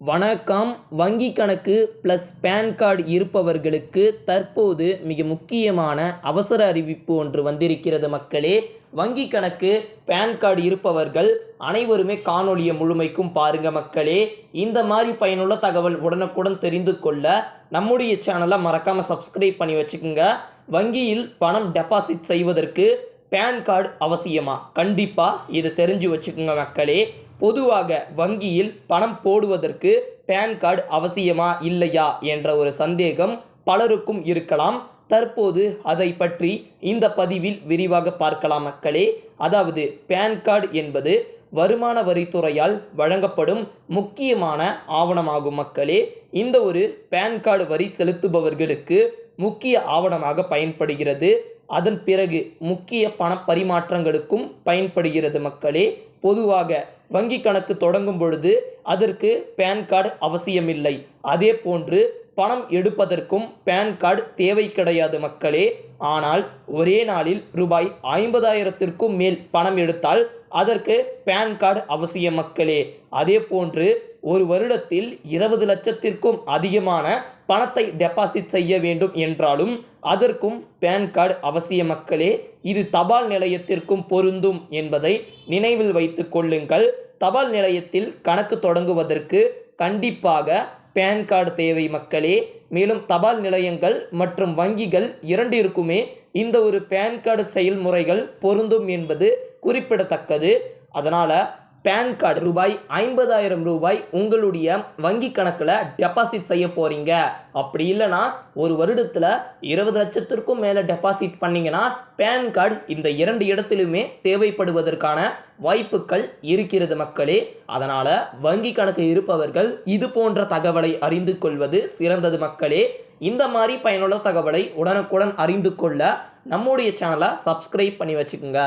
வணக்கம். வங்கி கணக்கு ப்ளஸ் பேன் கார்டு இருப்பவர்களுக்கு தற்போது மிக முக்கியமான அவசர அறிவிப்பு ஒன்று வந்திருக்கிறது மக்களே. வங்கி கணக்கு பேன் கார்டு இருப்பவர்கள் அனைவருமே காணொலியை முழுமைக்கும் பாருங்க மக்களே. இந்த மாதிரி பயனுள்ள தகவல் உடனுக்குடன் தெரிந்து கொள்ள நம்முடைய சேனலை மறக்காமல் சப்ஸ்கிரைப் பண்ணி வச்சுக்கோங்க. வங்கியில் பணம் டெபாசிட் செய்வதற்கு பேன் கார்டு அவசியமா? கண்டிப்பாக இதை தெரிஞ்சு வச்சுக்கோங்க மக்களே. பொதுவாக வங்கியில் பணம் போடுவதற்கு பேன் கார்டு அவசியமா இல்லையா என்ற ஒரு சந்தேகம் பலருக்கும் இருக்கலாம். தற்போது அதை பற்றி இந்த பதிவில் விரிவாக பார்க்கலாம் மக்களே. அதாவது பேன் கார்டு என்பது வருமான வரித்துறையால் வழங்கப்படும் முக்கியமான ஆவணமாகும் மக்களே. இந்த ஒரு பேன் கார்டு வரி செலுத்துபவர்களுக்கு முக்கிய ஆவணமாக பயன்படுகிறது. அதன் பிறகு முக்கிய பண பரிமாற்றங்களுக்கும் பயன்படுகிறது மக்களே. பொதுவாக வங்கி கணக்கு தொடங்கும் பொழுது அதற்கு பேன் கார்டு அவசியமில்லை. அதே போன்று பணம் எடுப்பதற்கும் பேன் கார்டு தேவை கிடையாது மக்களே. ஆனால் ஒரே நாளில் ரூபாய் ஐம்பதாயிரத்திற்கும் மேல் பணம் எடுத்தால் அதற்கு பேன் கார்டு அவசியம் மக்களே. அதே போன்று ஒரு வருடத்தில் இருபது லட்சத்திற்கும் அதிகமான பணத்தை டெபாசிட் செய்ய வேண்டும் என்றாலும் அதற்கும் பேன் கார்டு அவசிய மக்களே இது தபால் நிலையத்திற்கும் பொருந்தும் என்பதை நினைவில் வைத்து கொள்ளுங்கள். தபால் நிலையத்தில் கணக்கு தொடங்குவதற்கு கண்டிப்பாக பேன் கார்டு தேவை மக்களே. மேலும் தபால் நிலையங்கள் மற்றும் வங்கிகள் இரண்டிற்குமே இந்த ஒரு பேன் கார்டு செயல்முறைகள் பொருந்தும் என்பது குறிப்பிடத்தக்கது. அதனால் பேன் கார்டு ரூபாய் ஐம்பதாயிரம் ரூபாய் உங்களுடைய வங்கி கணக்கில் டெபாசிட் செய்ய போகிறீங்க அப்படி இல்லைன்னா ஒரு வருடத்தில் இருபது லட்சத்திற்கும் மேலே டெபாசிட் பண்ணிங்கன்னா பேன் கார்டு இந்த இரண்டு இடத்திலுமே தேவைப்படுவதற்கான வாய்ப்புகள் இருக்கிறது மக்களே. அதனால் வங்கி கணக்கு இருப்பவர்கள் இது போன்ற தகவலை அறிந்து கொள்வது சிறந்தது மக்களே. இந்த மாதிரி பயனுள்ள தகவலை உடனுக்குடன் அறிந்து கொள்ள நம்முடைய சேனலை சப்ஸ்கிரைப் பண்ணி வச்சுக்கோங்க.